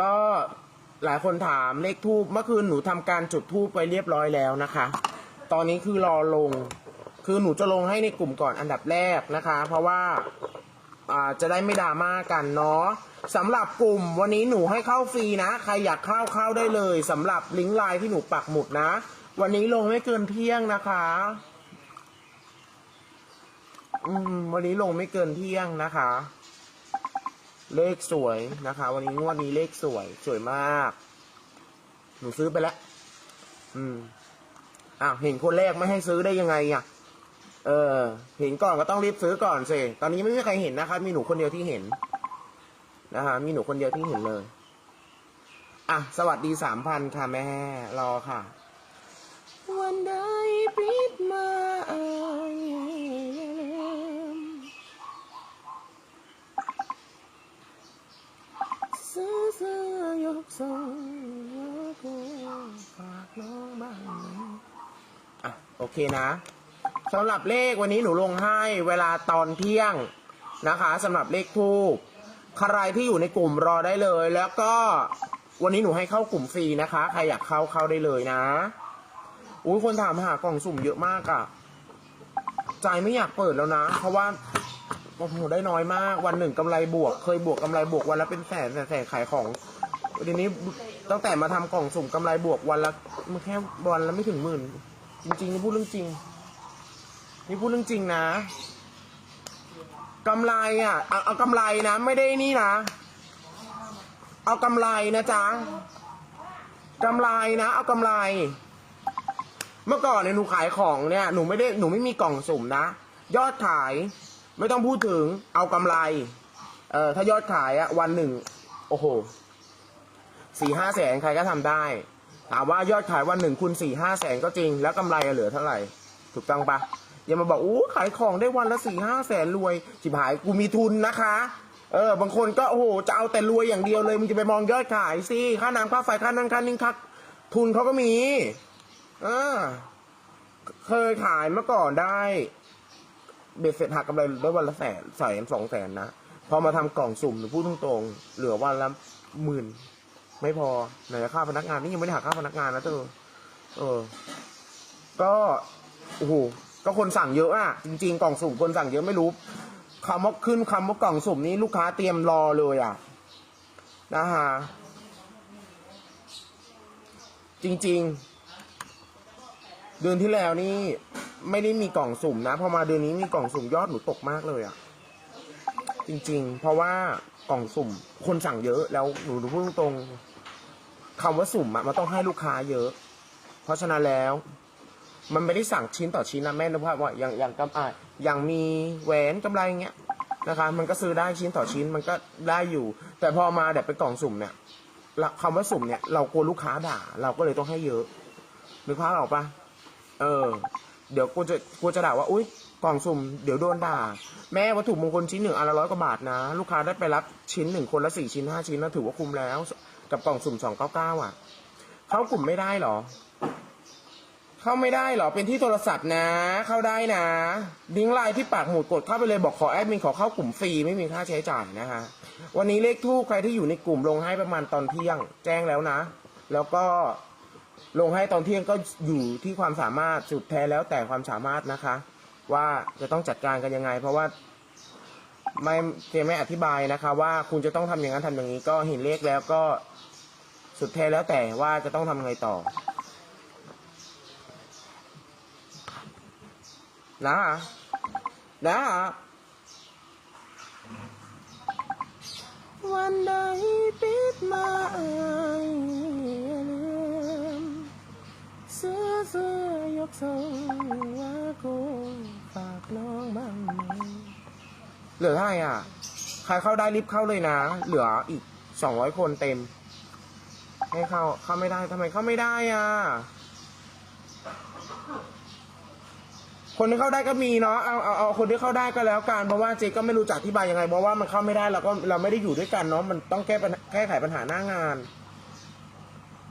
ก็หลายคนถามเลขทูบเมื่อคืนหนูทำการจุดทูบไปเรียบร้อยแล้วนะคะ ตอนนี้คือรอลง คือหนูจะลงให้ในกลุ่มก่อนอันดับแรกนะคะ เพราะว่าอ่าจะได้ไม่ดราม่ากันเนาะสำหรับกลุ่มวันนี้หนูให้เข้าฟรีนะ ใครอยากเข้าเข้าได้เลยสำหรับลิงก์ไลน์ที่หนูปักหมุดนะ วันนี้ลงไม่เกินเที่ยงนะคะอืมวันนี้ลงไม่เกินเที่ยงนะคะ เลขสวยนะคะ วันนี้งวดนี้เลขสวย สวยมาก หนูซื้อไปแล้ว อืมอ้าวเห็นคนแรกไม่ให้ซื้อได้ยังไงอะ เออ เห็นก่อนก็ต้องรีบซื้อก่อนสิ ตอนนี้ไม่มีใครเห็นนะคะ มีหนูคนเดียวที่เห็น นะคะ มีหนูคนเดียวที่เห็นเลย อะ สวัสดีสามพันค่ะแม่ รอค่ะวันใด เคนะสำหรับเลขวันนี้หนูลงให้เวลาตอนเที่ยงนะคะสำหรับเลขทูบใครที่อยู่ในกลุ่มรอได้เลย แล้วก็วันนี้หนูให้เข้ากลุ่มฟรีนะคะ ใครอยากเข้าเข้าได้เลยนะอุ้ยคนถามหากล่องสุ่มเยอะมากอะ่ะใจไม่อยากเปิดแล้วนะ เพราะว่าโอ้โหได้น้อยมากวันหนึ่งกำไรบวก เคยบวกกำไรบวกวันละเป็นแสนแสนแสนขายของทีนี้ตั้งแต่มาทำกล่องสุ่มกำไรบวกวันละมันแค่วันละไม่ถึงหมื่น จริงๆนี่พูดเรื่องจริง นี่พูดเรื่องจริงนะกำไรอะเอาเอากำไรนะ ไม่ได้นี่นะ เอากำไรนะจ๊ะกำไรนะ เอากำไร เมื่อก่อนเนี่ยหนูขายของเนี่ยหนูไม่ได้หนูไม่มีกล่องสุ่มนะ ยอดขายไม่ต้องพูดถึงเอากำไร เอ่อถ้ายอดขายอะวันหนึ่ง โอ้โหสี่ห้าแสนใครก็ทำได้ ถามว่ายอดขายวันหนึ่งคุณสี่ห้าแสนก็จริง แล้วกำไรอะเหลือเท่าไหร่ ถูกต้องปะอย่ามาบอกอู้ขายของได้วันละสี่ห้าแสนรวยจิบหายกูมีทุนนะคะ เออบางคนก็โอ้โหจะเอาแต่รวยอย่างเดียวเลยมึงจะไปมองยอดขายสิค่าน้ำค่าไฟค่านั่นค่านิ่งค่าทุนเขาก็มีอ่าเคยขายเมื่อก่อนได้เบ็ดเสร็จหักกำไรได้วันละแสนแสนสองแสนนะ พอมาทำกล่องสุ่มหรือพูดตรงๆ เหลือวันละหมื่น ไม่พอไหนจะค่าพนักงานนี่ยังไม่ได้หักค่าพนักงานนะเธอเออ ก็โอ้โหก็คนสั่งเยอะอะจริง ๆ กล่องสุ่มคนสั่งเยอะไม่รู้คำว่าขึ้นคำว่ากล่องสุ่มนี้ลูกค้าเตรียมรอเลยอะนะฮะจริง ๆ เดือนที่แล้วนี่ไม่ได้มีกล่องสุ่มนะพอมาเดือนนี้มีกล่องสุ่มยอดหนูตกมากเลยอะ่ะ จริง ๆ เพราะว่ากล่องสุ่มคนสั่งเยอะแล้วหนูหนูพูดตรง คำว่าสุ่มอะมันต้องให้ลูกค้าเยอะ เพราะฉะนั้นแล้ว มันไม่ได้สั่งชิ้นต่อชิ้นนะแม่นึกภาพว่าอย่างอย่างกำอะอย่างมีแหวนกำไรเงี้ยนะคะ มันก็ซื้อได้ชิ้นต่อชิ้นมันก็ได้อยู่ แต่พอมาแบบเป็นกล่องสุ่มเนี่ยคำว่าสุ่มเนี่ยเรากลัวลูกค้าด่า เราก็เลยต้องให้เยอะนึกภาพออกปะเออ เดี๋ยวกูจะกูจะด่าว่าอุ้ย กล่องสุ่มเดี๋ยวโดนด่า แม่วัตถุมงคลชิ้นหนึ่งอันละร้อยกว่าบาทนะ ลูกค้าได้ไปรับชิ้นหนึ่งคนละสี่ชิ้นห้าชิ้นนะถือว่าคุ้มแล้ว กับกล่องสุ่มสองเก้าเก้าอะ เข้ากลุ่มไม่ได้เหรอ เข้าไม่ได้เหรอ เป็นที่โทรศัพท์นะ เข้าได้นะลิงไลน์ที่ปากหมุดกดเข้าไปเลยบอกขอแอดมินขอเข้ากลุ่มฟรีไม่มีค่าใช้จ่ายนะคะวันนี้เลขทูกใครที่อยู่ในกลุ่มลงให้ประมาณตอนเที่ยง แจ้งแล้วนะ แล้วก็ลงให้ตอนเที่ยงก็อยู่ที่ความสามารถสุดแท้แล้วแต่ความสามารถนะคะ ว่าจะต้องจัดการกันยังไง เพราะว่าไม่เจไม่อธิบายนะคะ ว่าคุณจะต้องทำอย่างนั้นทำอย่างนี้ ก็เห็นเลขแล้วก็สุดแท้แล้วแต่ว่าจะต้องทำยังไงต่อนะนะวันใดปิดมาเอ่ยลืมเสื้อเสื้อยกทรงว่ากู บ้างไหมเหลือเท่าไหร่อะ ใครเข้าได้รีบเข้าเลยนะ เหลืออีกสองร้อยคนเต็ม ให้เข้า เข้าไม่ได้ทำไมเข้าไม่ได้อะ คนที่เข้าได้ก็มีเนาะ เอาเอาเอาคนที่เข้าได้ก็แล้วกัน เพราะว่าเจ๊ก็ไม่รู้จะอธิบายยังไง เพราะว่ามันเข้าไม่ได้เราก็เราไม่ได้อยู่ด้วยกันเนาะ มันต้องแก้ปัญหาแก้ไขปัญหาหน้างาน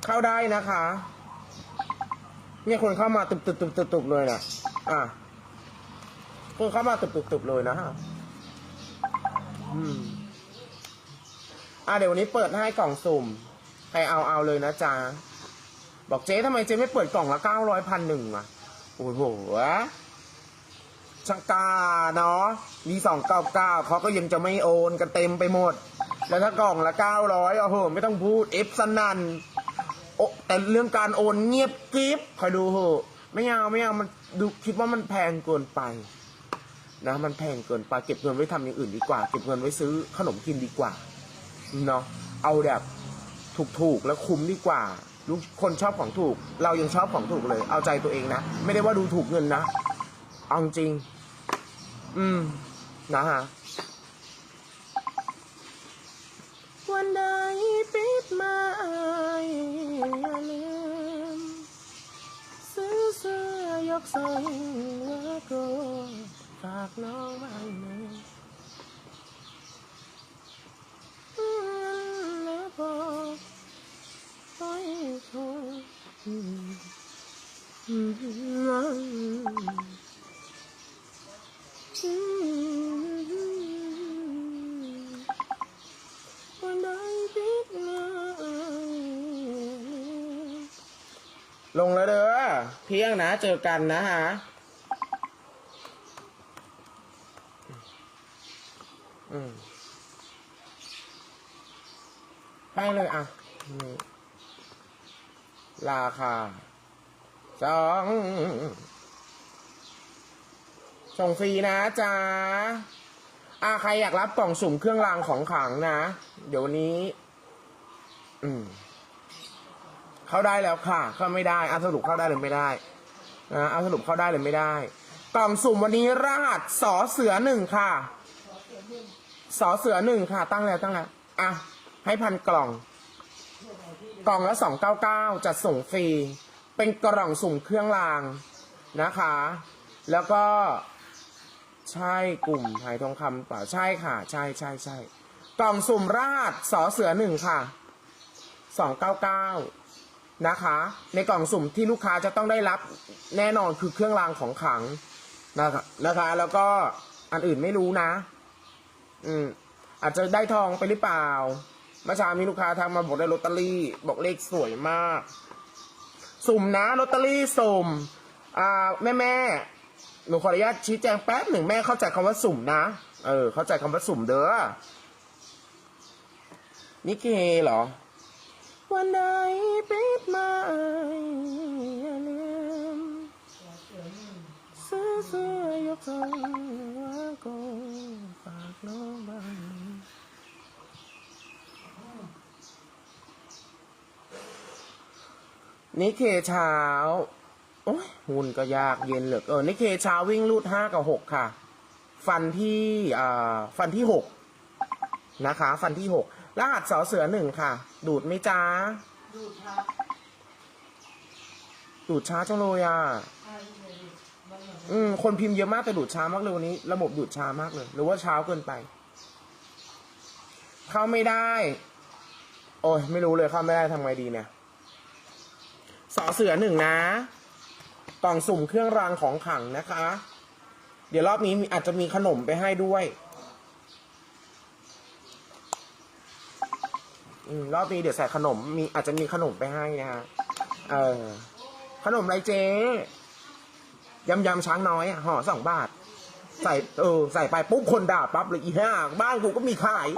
เข้าได้นะคะ เนี่ยคนเข้ามาตุบตุบตุบตุบตุบเลยนะอะ คนเข้ามาตุบตุบตุบเลยนะฮะอืมอะเดี๋ยววันนี้เปิดให้กล่องสุ่มใครเอาเอาเลยนะจ๊ะบอกเจ๊ทำไมเจ๊ไม่เปิดกล่องละเก้าร้อยพันหนึ่งอะโอ้โหช่างกาเนาะมีสองเก้าเก้าเขาก็ยังจะไม่โอนกันเต็มไปหมด แล้วถ้ากล่องละเก้าร้อยโอ้โหไม่ต้องพูดเอฟสนันโอแต่เรื่องการโอนเงียบกริบคอยดูเหอะไม่เอาไม่เอามันดูคิดว่ามันแพงเกินไป นะมันแพงเกินไปเก็บเงินไว้ทำอย่างอื่นดีกว่า เก็บเงินไว้ซื้อขนมกินดีกว่าเนาะเอาแบบถูกๆแล้วคุ้มดีกว่าลูกคนชอบของถูก เรายังชอบของถูกเลย เอาใจตัวเองนะไม่ได้ว่าดูถูกเงินนะเอาจริง อืม นะฮะวันใดปิดมาอย่าลืมซื้อเสื้อยกทรงว่าโกฝากน้องบ้างไหมแล้วบอกปล่อยทอืมอืมอืมอืมวันใดปิดมาลงแล้วเด้อเที่ยงนะ เจอกันนะฮะ อืมให้เลยอะ ราคาสองส่งฟรีนะจ๊ะอาใครอยากรับกล่องสุ่มเครื่องรางของขลังนะ เดี๋ยววันนี้ อืม เข้าได้แล้วค่ะ เข้าไม่ได้อะสรุปเข้าได้หรือไม่ได้นะอาสรุปเข้าได้หรือไม่ได้ กล่องสุ่มวันนี้รหัสสอเสือหนึ่งค่ะ สอเสือหนึ่งค่ะ ตั้งแล้วตั้งแล้วอะ ให้พันกล่อง กล่องละสองเก้าเก้าจัดส่งฟรี เป็นกล่องสุ่มเครื่องรางนะคะ แล้วก็ใช่กลุ่มหายทองคำเปล่าใช่ค่ะ ใช่ใช่ใช่กล่องสุ่มราดสอเสือหนึ่งค่ะสองเก้าเก้านะคะ ในกล่องสุ่มที่ลูกค้าจะต้องได้รับแน่นอนคือเครื่องรางของขลังนะคะนะคะ แล้วก็อันอื่นไม่รู้นะ อืม อาจจะได้ทองไปหรือเปล่าเมื่อเช้ามีลูกค้าทักมาบอกได้ลอตเตอรี่ บอกเลขสวยมาก สุ่มนะลอตเตอรี่สุ่ม อ่าแม่แม่หนูขออนุญาตชี้แจงแป๊บหนึ่งแม่เข้าใจคำว่าสุ่มนะ เออ เข้าใจคำว่าสุ่มเด้อนิเคเหรอ วันใดปิดมาอย่าลืมซื้อเสื้อยกทรงว่าโกฝากน้องบ้าง นิเคเช้าโอ้ยหุ่นก็ยากเย็นเหลือเออนิเคเช้าวิ่งรูดห้ากับหกค่ะ ฟันที่อ่าฟันที่หกนะคะ ฟันที่หกรหัสสอเสือหนึ่งค่ะ ดูดไหมจ้าดูดครับดูดช้าจังเลยอะใช่เลยมันเหมือนอืมคนพิมพ์เยอะมากแต่ดูดช้ามากเลยวันนี้ ระบบดูดช้ามากเลย หรือว่าเช้าเกินไป เข้าไม่ได้ โอ้ยไม่รู้เลยเข้าไม่ได้ทำไงดีเนี่ย สอเสือหนึ่งนะ กล่องสุ่มเครื่องรางของขลังนะคะ เดี๋ยวรอบนี้อาจจะมีขนมไปให้ด้วย อืมรอบนี้เดี๋ยวใส่ขนมมีอาจจะมีขนมไปให้นะฮะ เออ ขนมอะไรเจ๊ยำยำช้างน้อยอะห่อสองบาท ใส่เออ ใส่ไปปุ๊บคนด่าปั๊บเลยอีห้าบ้านกูก็มีขาย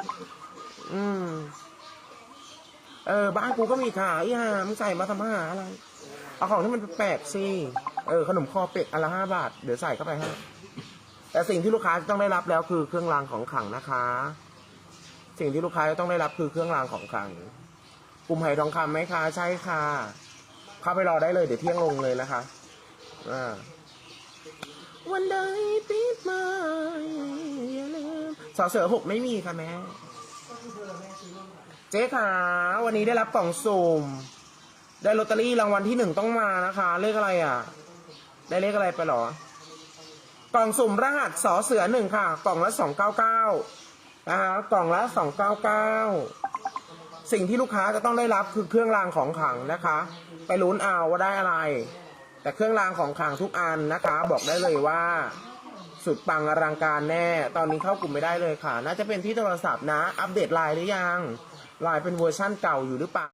อืมเออ บ้านกูก็มีขายอีห่ามึงใส่มาทำหาอะไร เอาของที่มันแปลกๆสิ เออขนมคอเป็ดอันละห้าบาท เดี๋ยวใส่เข้าไปให้ แต่สิ่งที่ลูกค้าจะต้องได้รับแล้วคือเครื่องรางของขลังนะคะ สิ่งที่ลูกค้าจะต้องได้รับคือเครื่องรางของขลังกลุ่มไหทองคำไหมคะใช่ค่ะ เข้าไปรอได้เลยเดี๋ยวเที่ยงลงเลยนะคะอ่าวันใดปิดมาอย่าลืมสอเสือหกไม่มีค่ะแม่เธอแม่ซื้อมาเจ๊ขาวันนี้ได้รับกล่องสุ่ม ได้ลอตเตอรี่รางวัลที่หนึ่งต้องมานะคะ เลขอะไรอะ ได้เลขอะไรไปหรอ กล่องสุ่มรหัสสอเสือหนึ่งค่ะ กล่องละสองเก้าเก้านะคะกล่องละสองเก้าเก้าสิ่งที่ลูกค้าจะต้องได้รับคือเครื่องรางของขลังนะคะ ไปลุ้นเอาว่าได้อะไร แต่เครื่องรางของขลังทุกอันนะคะ บอกได้เลยว่า สุดปังอลังการแน่ ตอนนี้เข้ากลุ่มไม่ได้เลยค่ะ น่าจะเป็นที่โทรศัพท์นะ อัปเดตไลน์หรือยังไลายเป็นเวอร์ชั่นเก่าอยู่หรือเปล่า